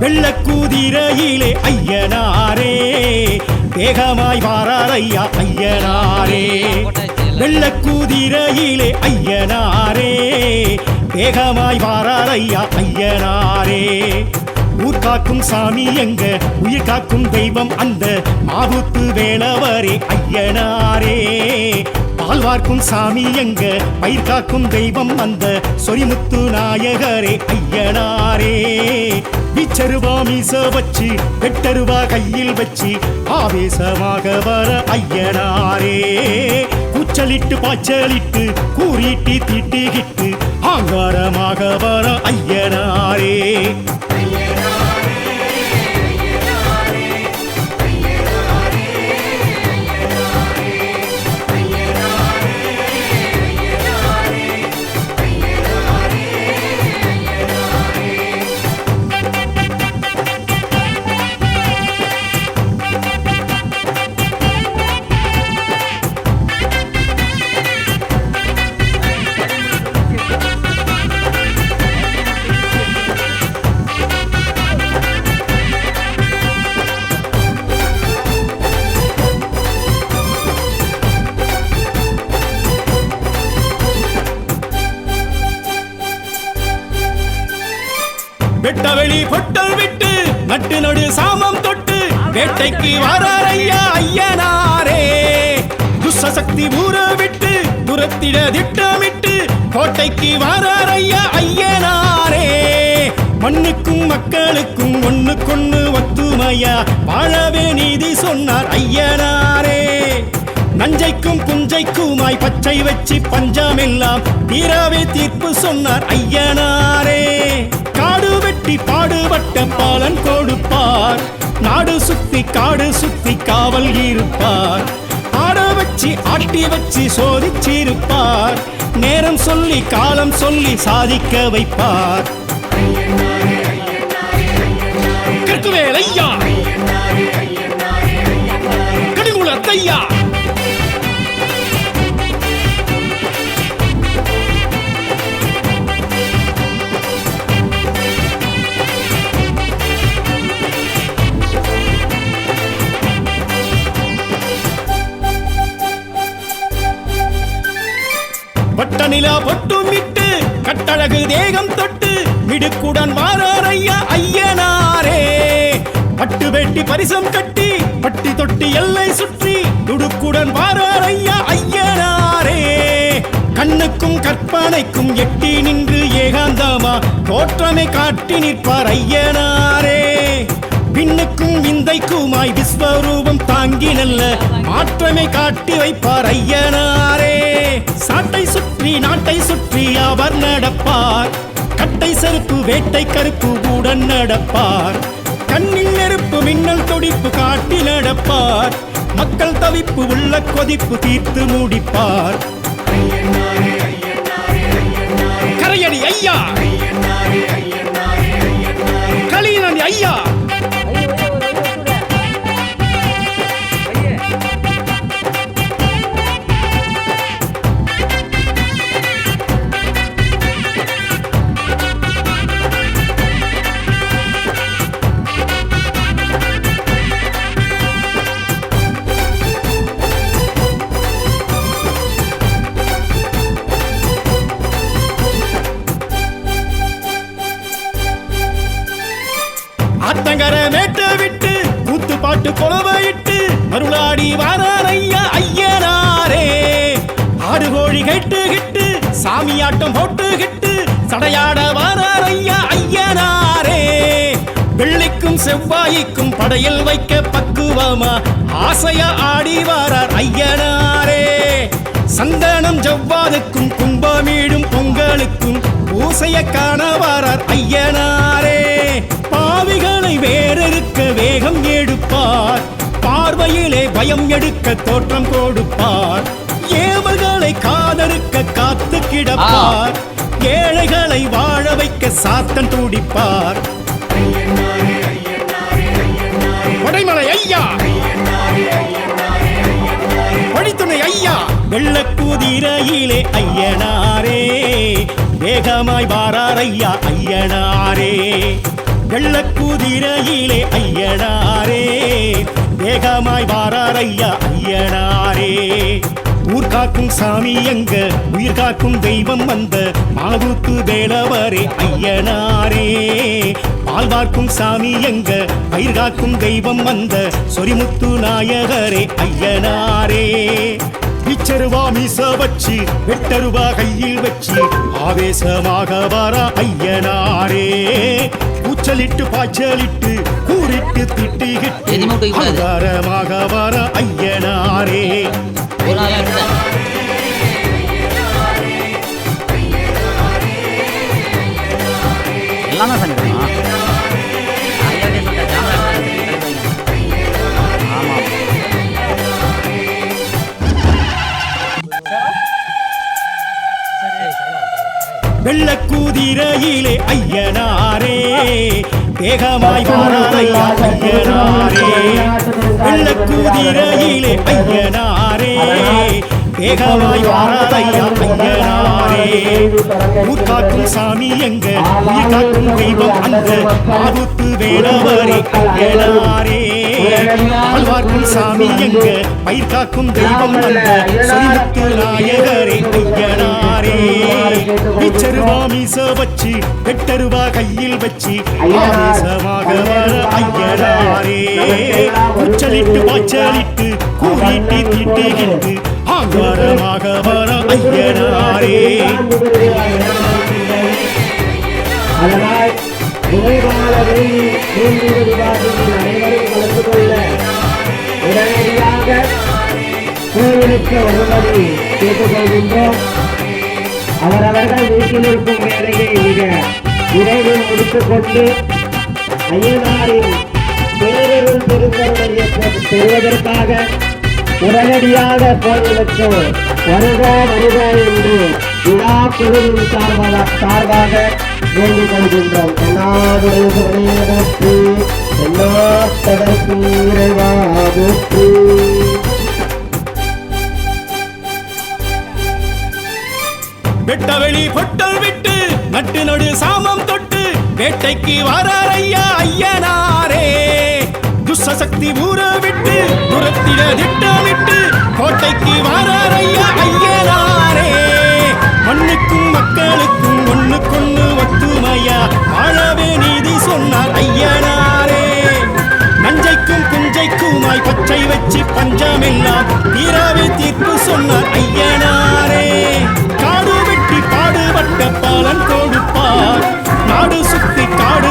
வெள்ளக்கூதிரையிலே ஐயனாரே. வேகமாய் வாரார் ஐயா ஐயனாரே வெள்ளக்கூதிரையிலே ஐயனாரே. வேகமாய் வாரார் ஐயனாரே. ஊர் காக்கும் சாமி எங்க உயிர் காக்கும் தெய்வம் அந்த மாவுத்து வேளவரே ஐயனாரே. ஆழ்வார்க்கும் சாமி எங்க? பயிர் காக்கும் தெய்வம் அந்த சொரிமுத்து நாயகரே ஐயனாரே. வீச்சருவா மீச வச்சு வெட்டருவா கையில் வச்சு ஆவேசமாக வர ஐயனாரே. கூச்சலிட்டு பாய்ச்சலிட்டு கூறிட்டு திட்டிகிட்டு ஆங்காரமாக வர வெட்டவெளி பொட்டல் விட்டு நட்டு நடு சாமம் தொட்டு வேட்டைக்கு வரார் ஐயா ஐயனாரே. துஷ்சக்தி ஊற விட்டு துரத்திட திட்டமிட்டு கோட்டைக்கு வரார் ஐயா ஐயனாரே. மண்ணுக்கும் மக்களுக்கும் ஒண்ணுக்கொண்ணு ஒத்துமையா வாழவே நீதி சொன்னார் ஐயனாரே. நஞ்சைக்கும் புஞ்சைக்குமாய் பச்சை வச்சு பஞ்சாமெல்லாம் தீராவே தீர்ப்பு சொன்னார் ஐயனாரே. பாடுபட்ட பாலன் கொடுப்பார். நாடு சுத்தி காடு சுத்தி காவல் இருப்பார். ஆட வச்சு ஆட்டி வச்சு சோதிச்சிருப்பார். நேரம் சொல்லி காலம் சொல்லி சாதிக்க வைப்பார். பட்ட நிலா பொட்டும் விட்டு கட்டழகு தேகம் தொட்டு மிடுக்குடன் வாரார் ஐயா ஐயனாரே. பட்டு வெட்டி பரிசம் கட்டி பட்டி தொட்டி எல்லை சுற்றி துடுக்குடன் வாரார் ஐயா ஐயனாரே. கண்ணுக்கும் கற்பனைக்கும் எட்டி நின்று ஏகாந்தமா தோற்றமை காட்டி நிற்பார் ஐயனாரே. பின்னுக்கும் விந்தைக்குமாய் விஸ்வரூபம் தாங்கி நல்ல மாற்றமை காட்டி வைப்பார் ஐயனாரே. சாட்டை சுற்றி நாட்டை சுற்றி அவர் நடப்பார். கட்டை செருப்பு வேட்டை கருப்பு உடன் நடப்பார். கண்ணில் நெருப்பு மின்னல் துடிப்பு காட்டி நடப்பார். மக்கள் தவிப்பு உள்ள கொதிப்பு தீர்த்து முடிப்பார். கரையடி ஐயா. கலியனி ஐயா. ஆத்தங்கர மேட்ட விட்டு கூத்து பாட்டு கொலவையிட்டு மருளாடி வாரையா ஐயா ஐயனாரே. ஆடு கோழி கேட்டு கிட்டு சாமியாட்டம் போட்டு கிட்டு சடையாட வாரையா ஐயனாரே. வெள்ளிக்கும் செவ்வாய்க்கும் படையில் வைக்க பக்குவமா ஆசைய ஆடி வாரார் ஐயனாரே. சந்தனம் ஜவ்வாதுக்கும் கும்பமீடும் பொங்கலுக்கும் பூசைய காண வாரார் ஐயனாரே. வேகம் எடுப்பார். பார்வையிலே பயம் எடுக்க தோற்றம் கொடுப்பார். ஏவல்களை காதறுக்க காத்து கிடப்பார். ஏழைகளை வாழ வைக்க சாத்தன் துடிப்பார். கொடைமலை ஐயா. வழித்துணை ஐயா. வெள்ளக்கூதிரையிலே ஐயனாரே. வேகமாய் வாரார் ஐயா ஐயனாரே. வெள்ளக்குதிரையிலே ஐயனாரே வேகமாய் வாரார் ஐயா ஐயனாரே. ஊர் காக்கும் சாமி எங்க உயிர் காக்கும் தெய்வம் வந்த மாவுத்து வேளவரே ஐயனாரே. பால் பார்க்கும் சாமி எங்க பயிர் காக்கும் தெய்வம் வந்த சொரிமுத்து நாயகரே ஐயனாரே. இச்சருவா மீச வச்சு வெட்டருவா கையில் வச்சு ஆவேசமாக வர ஐயனாரே. கூச்சலிட்டு பாய்ச்சலிட்டு கூறிட்டு தூக்கக்கூடாது. அங்காரமாக வர ஐயனாரே எல்லாம் வெள்ளக்கூதிரையிலே ஐயனாரே தேகமாய் வாராரையா ஐயனாரே. வெள்ளக்கூதிரையிலே ஐயனாரே தேகமாய் வாராரையா ஐயனாரே. ஊர் காக்கும் சாமி எங்க உயிர் காக்கும் தெய்வம் அந்த மாதுத்து வேடவரே ஐயனாரே. சாமி எங்க? பயிர் காக்கும் தெய்வம் அந்த சொல்லிமுத்து நாயகரே ஐயனாரே பிச்சருவா மீச வச்சு வெட்டருவா கையில் வச்சு ஆவேசமாக வர ஐயனாரே. உச்சலிட்டு வாச்சலிட்டு கூறிட்டு திட்டுகிட்டு ஆங்காரமாக வர ஐயனாரே. அதனால் நுழைவாளரை கோவிலுக்கு வரும்படி கேட்டுக்கொள்கின்றோம் அவரவர்கள் வீட்டில் இருக்கும் வேலையை மிக விரைவில் முடித்துக்கொண்டு ஐயனாரின் பேரருள் பெருந்தருடைய பெறுவதற்காக உடனடியாக கோயிலுக்கு வருக வருக என்று விழா குழுவின் சார்பாக சார்பாக வேண்டிக் கொள்கின்றோம் எல்லாருடைய எல்லா என்னாத்தடற்கு இறைவாதற்கு வெட்டவெளி பொட்டல் விட்டு நட்டு நடு சாமம் தொட்டு வேட்டைக்கு வரார் ஐயா ஐயனாரே. துஷ்சக்தி ஊற விட்டு துரத்திட திட்டமிட்டு கோட்டைக்கு வரார் ஐயா ஐயனாரே. மண்ணுக்கும் மக்களுக்கும் ஒண்ணுக்கொண்ணு ஒத்துமையா வாழவே நீதி சொன்னார் ஐயனாரே. நஞ்சைக்கும் புஞ்சைக்குமாய் பச்சை வச்சு பஞ்சமெல்லாம் தீராவே தீர்ப்பு சொன்னார் ஐயனாரே. பலன் கொடுப்பார். நாடு சுத்தி காடு